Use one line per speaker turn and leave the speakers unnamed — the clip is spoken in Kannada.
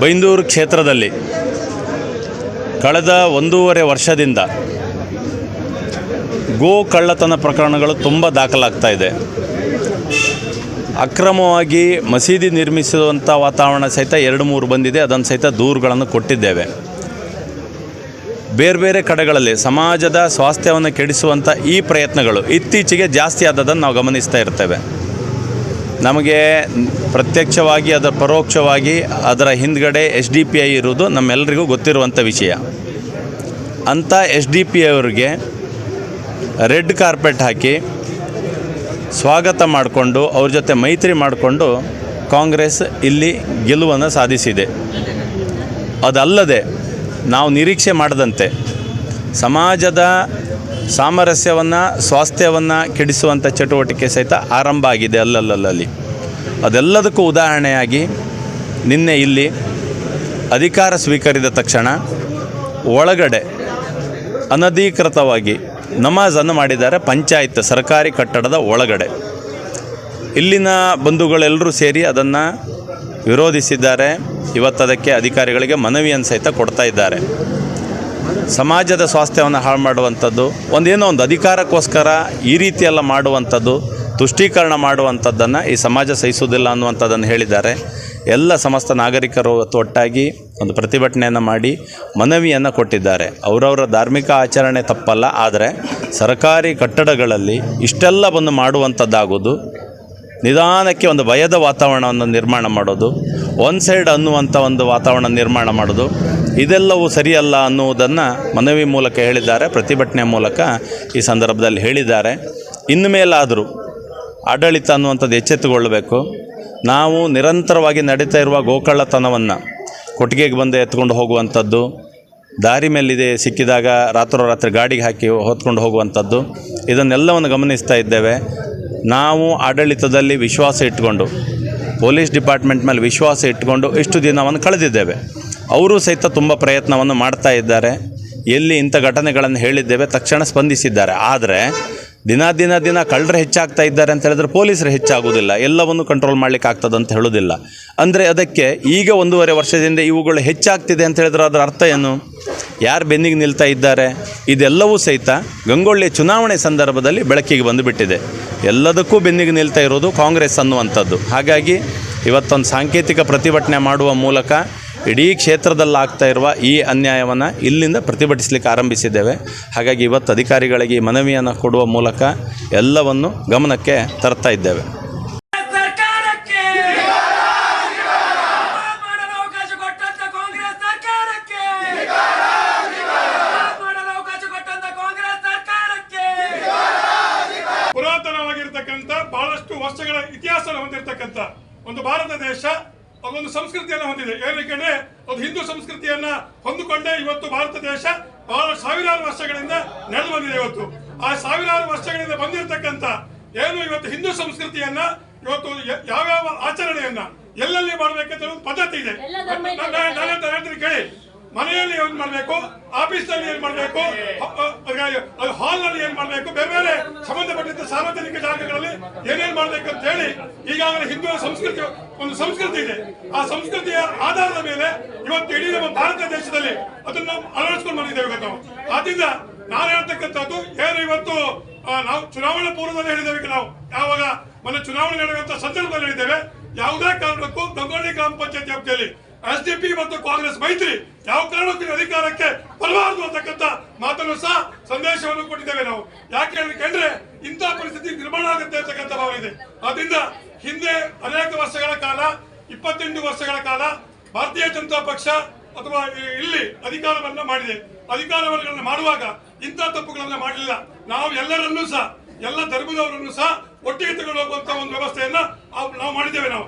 ಬೈಂದೂರು ಕ್ಷೇತ್ರದಲ್ಲಿ ಕಳೆದ ಒಂದೂವರೆ ವರ್ಷದಿಂದ ಗೋ ಕಳ್ಳತನ ಪ್ರಕರಣಗಳು ತುಂಬ ದಾಖಲಾಗ್ತಾ ಇದೆ. ಅಕ್ರಮವಾಗಿ ಮಸೀದಿ ನಿರ್ಮಿಸುವಂಥ ವಾತಾವರಣ ಸಹಿತ ಎರಡು ಮೂರು ಬಂದಿದೆ. ಅದನ್ನು ಸಹಿತ ದೂರುಗಳನ್ನು ಕೊಟ್ಟಿದ್ದೇವೆ. ಬೇರೆ ಬೇರೆ ಕಡೆಗಳಲ್ಲಿ ಸಮಾಜದ ಸ್ವಾಸ್ಥ್ಯವನ್ನು ಕೆಡಿಸುವಂಥ ಈ ಪ್ರಯತ್ನಗಳು ಇತ್ತೀಚೆಗೆ ಜಾಸ್ತಿ ಆದದನ್ನು ನಾವು ಗಮನಿಸ್ತಾ ಇರ್ತೇವೆ. ನಮಗೆ ಪ್ರತ್ಯಕ್ಷವಾಗಿ ಅದರ ಪರೋಕ್ಷವಾಗಿ ಅದರ ಹಿಂದ್ಗಡೆ ಎಸ್ ಡಿ ಪಿ ಐ ಇರುವುದು ನಮ್ಮೆಲ್ಲರಿಗೂ ಗೊತ್ತಿರುವಂಥ ವಿಷಯ. ಅಂಥ ಎಸ್ ಡಿ ಪಿ ಅವರಿಗೆ ರೆಡ್ ಕಾರ್ಪೆಟ್ ಹಾಕಿ ಸ್ವಾಗತ ಮಾಡಿಕೊಂಡು ಅವ್ರ ಜೊತೆ ಮೈತ್ರಿ ಮಾಡಿಕೊಂಡು ಕಾಂಗ್ರೆಸ್ ಇಲ್ಲಿ ಗೆಲುವನ್ನು ಸಾಧಿಸಿದೆ. ಅದಲ್ಲದೆ ನಾವು ನಿರೀಕ್ಷೆ ಮಾಡದಂತೆ ಸಮಾಜದ ಸಾಮರಸ್ಯವನ್ನು, ಸ್ವಾಸ್ಥ್ಯವನ್ನು ಕೆಡಿಸುವಂಥ ಚಟುವಟಿಕೆ ಸಹಿತ ಆರಂಭ ಆಗಿದೆ ಅಲ್ಲಲ್ಲಲ್ಲಿ. ಅದೆಲ್ಲದಕ್ಕೂ ಉದಾಹರಣೆಯಾಗಿ ನಿನ್ನೆ ಇಲ್ಲಿ ಅಧಿಕಾರ ಸ್ವೀಕರಿಸಿದ ತಕ್ಷಣ ಒಳಗಡೆ ಅನಧಿಕೃತವಾಗಿ ನಮಾಜನ್ನು ಮಾಡಿದ್ದಾರೆ ಪಂಚಾಯತ್, ಸರ್ಕಾರಿ ಕಟ್ಟಡದ ಒಳಗಡೆ. ಇಲ್ಲಿನ ಬಂಧುಗಳೆಲ್ಲರೂ ಸೇರಿ ಅದನ್ನು ವಿರೋಧಿಸಿದ್ದಾರೆ. ಇವತ್ತದಕ್ಕೆ ಅಧಿಕಾರಿಗಳಿಗೆ ಮನವಿಯನ್ನು ಸಹಿತ ಕೊಡ್ತಾ ಇದ್ದಾರೆ. ಸಮಾಜದ ಸ್ವಾಸ್ಥ್ಯವನ್ನು ಹಾಳು ಮಾಡುವಂಥದ್ದು, ಒಂದೇನೋ ಒಂದು ಅಧಿಕಾರಕ್ಕೋಸ್ಕರ ಈ ರೀತಿಯೆಲ್ಲ ಮಾಡುವಂಥದ್ದು, ತುಷ್ಟೀಕರಣ ಮಾಡುವಂಥದ್ದನ್ನು ಈ ಸಮಾಜ ಸಹಿಸುವುದಿಲ್ಲ ಅನ್ನುವಂಥದ್ದನ್ನು ಹೇಳಿದ್ದಾರೆ. ಎಲ್ಲ ಸಮಸ್ತ ನಾಗರಿಕರು ಒಟ್ಟಾಗಿ ಒಂದು ಪ್ರತಿಭಟನೆಯನ್ನು ಮಾಡಿ ಮನವಿಯನ್ನು ಕೊಟ್ಟಿದ್ದಾರೆ. ಅವರವರ ಧಾರ್ಮಿಕ ಆಚರಣೆ ತಪ್ಪಲ್ಲ, ಆದರೆ ಸರ್ಕಾರಿ ಕಟ್ಟಡಗಳಲ್ಲಿ ಇಷ್ಟೆಲ್ಲ ಬಂದು ಮಾಡುವಂಥದ್ದಾಗೋದು, ನಿಧಾನಕ್ಕೆ ಒಂದು ಭಯದ ವಾತಾವರಣವನ್ನು ನಿರ್ಮಾಣ ಮಾಡೋದು ಒನ್ ಸೈಡ್ ಅನ್ನುವಂಥ ಒಂದು ವಾತಾವರಣ ನಿರ್ಮಾಣ ಮಾಡೋದು. ಇದೆಲ್ಲವೂ ಸರಿಯಲ್ಲ ಅನ್ನುವುದನ್ನು ಮನವಿ ಮೂಲಕ ಹೇಳಿದ್ದಾರೆ, ಪ್ರತಿಭಟನೆ ಮೂಲಕ ಈ ಸಂದರ್ಭದಲ್ಲಿ ಹೇಳಿದ್ದಾರೆ. ಇನ್ನು ಮೇಲಾದರೂ ಆಡಳಿತ ಅನ್ನುವಂಥದ್ದು ಎಚ್ಚೆತ್ತುಗೊಳ್ಳಬೇಕು. ನಾವು ನಿರಂತರವಾಗಿ ನಡೀತಾ ಇರುವ ಗೋಕಳ್ಳತನವನ್ನು ಕೊಟ್ಟಿಗೆಗೆ ಬಂದು ಎತ್ಕೊಂಡು ಹೋಗುವಂಥದ್ದು, ದಾರಿ ಮೇಲಿದೆ ಸಿಕ್ಕಿದಾಗ ರಾತ್ರೋರಾತ್ರಿ ಗಾಡಿಗೆ ಹಾಕಿ ಹೊತ್ಕೊಂಡು ಹೋಗುವಂಥದ್ದು, ಇದನ್ನೆಲ್ಲವನ್ನು ಗಮನಿಸ್ತಾ ಇದ್ದೇವೆ. ನಾವು ಆಡಳಿತದಲ್ಲಿ ವಿಶ್ವಾಸ ಇಟ್ಕೊಂಡು ಪೊಲೀಸ್ ಡಿಪಾರ್ಟ್ಮೆಂಟ್ ಮೇಲೆ ವಿಶ್ವಾಸ ಇಟ್ಕೊಂಡು ಇಷ್ಟು ದಿನವನ್ನು ಕಳೆದಿದ್ದೇವೆ. ಅವರು ಸಹಿತ ತುಂಬ ಪ್ರಯತ್ನವನ್ನು ಮಾಡ್ತಾ ಇದ್ದಾರೆ. ಎಲ್ಲಿ ಇಂಥ ಘಟನೆಗಳನ್ನು ಹೇಳಿದ್ದೇವೆ, ತಕ್ಷಣ ಸ್ಪಂದಿಸಿದ್ದಾರೆ. ಆದರೆ ದಿನ ದಿನ ದಿನ ಕಳ್ಳರು ಹೆಚ್ಚಾಗ್ತಾ ಇದ್ದಾರೆ ಅಂತ ಹೇಳಿದ್ರೆ ಪೊಲೀಸರು ಹೆಚ್ಚಾಗೋದಿಲ್ಲ ಎಲ್ಲವನ್ನು ಕಂಟ್ರೋಲ್ ಮಾಡ್ಲಿಕ್ಕೆ ಆಗ್ತದೆ ಅಂತ ಹೇಳೋದಿಲ್ಲ ಅಂದರೆ ಅದಕ್ಕೆ ಈಗ ಒಂದೂವರೆ ವರ್ಷದಿಂದ ಇವುಗಳು ಹೆಚ್ಚಾಗ್ತಿದೆ ಅಂತ ಹೇಳಿದ್ರೆ ಅದರ ಅರ್ಥ ಏನು? ಯಾರು ಬೆನ್ನಿಗೆ ನಿಲ್ತಾ ಇದ್ದಾರೆ? ಇದೆಲ್ಲವೂ ಸಹಿತ ಗಂಗೊಳ್ಳಿ ಚುನಾವಣೆ ಸಂದರ್ಭದಲ್ಲಿ ಬೆಳಕಿಗೆ ಬಂದುಬಿಟ್ಟಿದೆ. ಎಲ್ಲದಕ್ಕೂ ಬೆನ್ನಿಗೆ ನಿಲ್ತಾ ಇರೋದು ಕಾಂಗ್ರೆಸ್ ಅನ್ನುವಂಥದ್ದು. ಹಾಗಾಗಿ ಇವತ್ತೊಂದು ಸಾಂಕೇತಿಕ ಪ್ರತಿಭಟನೆ ಮಾಡುವ ಮೂಲಕ ಇಡೀ ಕ್ಷೇತ್ರದಲ್ಲಿ ಆಗ್ತಾ ಇರುವ ಈ ಅನ್ಯಾಯವನ್ನು ಇಲ್ಲಿಂದ ಪ್ರತಿಭಟಿಸಲಿಕ್ಕೆ ಆರಂಭಿಸಿದ್ದೇವೆ. ಹಾಗಾಗಿ ಇವತ್ತು ಅಧಿಕಾರಿಗಳಿಗೆ ಮನವಿಯನ್ನು ಕೊಡುವ ಮೂಲಕ ಎಲ್ಲವನ್ನು ಗಮನಕ್ಕೆ ತರ್ತಾ ಇದ್ದೇವೆ.
ವರ್ಷಗಳ ಇತಿಹಾಸವನ್ನು ಹೊಂದಿರತಕ್ಕಂಥ ಒಂದು ಭಾರತ ದೇಶ ಒಂದು ಸಂಸ್ಕೃತಿಯನ್ನು ಹೊಂದಿದೆ. ಏನಕ್ಕೆ ಒಂದು ಹಿಂದೂ ಸಂಸ್ಕೃತಿಯನ್ನ ಹೊಂದಿಕೊಂಡೇ ಇವತ್ತು ಭಾರತ ದೇಶ ಬಹಳ ಸಾವಿರಾರು ವರ್ಷಗಳಿಂದ ನಡೆದು ಬಂದಿದೆ ಇವತ್ತು. ಆ ಸಾವಿರಾರು ವರ್ಷಗಳಿಂದ ಬಂದಿರತಕ್ಕಂಥ ಏನು ಇವತ್ತು ಹಿಂದೂ ಸಂಸ್ಕೃತಿಯನ್ನ ಇವತ್ತು ಯಾವ್ಯಾವ ಆಚರಣೆಯನ್ನ ಎಲ್ಲೆಲ್ಲಿ ಮಾಡ್ಬೇಕಂತ ಒಂದು ಪದ್ಧತಿ ಇದೆ. ಕೇಳಿ. ಮನೆಯಲ್ಲಿ ಏನ್ ಮಾಡ್ಬೇಕು? ಆಫೀಸ್ನಲ್ಲಿ ಏನ್ ಮಾಡ್ಬೇಕು? ಹಾಲ್ನಲ್ಲಿ ಏನ್ ಮಾಡ್ಬೇಕು? ಬೇರೆ ಬೇರೆ ಸಂಬಂಧಪಟ್ಟಂತ ಸಾರ್ವಜನಿಕ ಜಾಗಗಳಲ್ಲಿ ಏನೇನ್ ಮಾಡ್ಬೇಕು ಅಂತ ಹೇಳಿ ಈಗಾಗಲೇ ಹಿಂದೂ ಸಂಸ್ಕೃತಿ ಒಂದು ಸಂಸ್ಕೃತಿ ಇದೆ. ಆ ಸಂಸ್ಕೃತಿಯ ಆಧಾರದ ಮೇಲೆ ಇವತ್ತು ಇಡೀ ನಮ್ಮ ಭಾರತ ದೇಶದಲ್ಲಿ ಅದನ್ನ ಅಳವಡಿಸ್ಕೊಂಡು ಬಂದಿದ್ದೇವೆ ಇವತ್ತು ನಾವು. ಆದ್ರಿಂದ ನಾನು ಹೇಳ್ತಕ್ಕಂಥದ್ದು, ಏನು ಇವತ್ತು ನಾವು ಚುನಾವಣಾ ಪೂರ್ವದಲ್ಲಿ ಹೇಳಿದ್ದೇವೆ ನಾವು. ಯಾವಾಗ ಮೊನ್ನೆ ಚುನಾವಣೆ ನಡೆಯುವಂತ ಸಂದರ್ಭದಲ್ಲಿ ಹೇಳಿದ್ದೇವೆ. ಯಾವುದೇ ಕಾರಣಕ್ಕೂ ಗಂಗೊಳ್ಳಿ ಗ್ರಾಮ ಪಂಚಾಯತ್ ವ್ಯಾಪ್ತಿಯಲ್ಲಿ ಎಸ್ ಡಿ ಪಿ ಮತ್ತು ಕಾಂಗ್ರೆಸ್ ಮೈತ್ರಿ ಯಾವ ಕಾರಣಕ್ಕೂ ಅಧಿಕಾರಕ್ಕೆ ಬರಬಾರದು ಅಂತಕ್ಕಂಥ ಮಾತನ್ನು ಸಹ ಸಂದೇಶವನ್ನು ಕೊಟ್ಟಿದ್ದೇವೆ ನಾವು. ಯಾಕೆ ಹೇಳಿದ್ರೆ ಇಂತಹ ಪರಿಸ್ಥಿತಿ ನಿರ್ಮಾಣ ಆಗುತ್ತೆ ಅಂತಕ್ಕಂಥ ಭಾವ ಇದೆ. ಆದ್ರಿಂದ ಹಿಂದೆ ಅನೇಕ ವರ್ಷಗಳ ಕಾಲ, ಇಪ್ಪತ್ತೆಂಟು ವರ್ಷಗಳ ಕಾಲ ಭಾರತೀಯ ಜನತಾ ಪಕ್ಷ ಅಥವಾ ಇಲ್ಲಿ ಅಧಿಕಾರವನ್ನ ಮಾಡಿದೆ. ಅಧಿಕಾರವನ್ನು ಮಾಡುವಾಗ ಇಂಥ ತಪ್ಪುಗಳನ್ನ ಮಾಡಲಿಲ್ಲ. ನಾವು ಎಲ್ಲರನ್ನೂ ಸಹ, ಎಲ್ಲ ಧರ್ಮದವರನ್ನು ಸಹ ಒಟ್ಟಿಗೆ ತಗೊಂಡು ಹೋಗುವಂತ ಒಂದು ವ್ಯವಸ್ಥೆಯನ್ನ ನಾವು ಮಾಡಿದ್ದೇವೆ ನಾವು.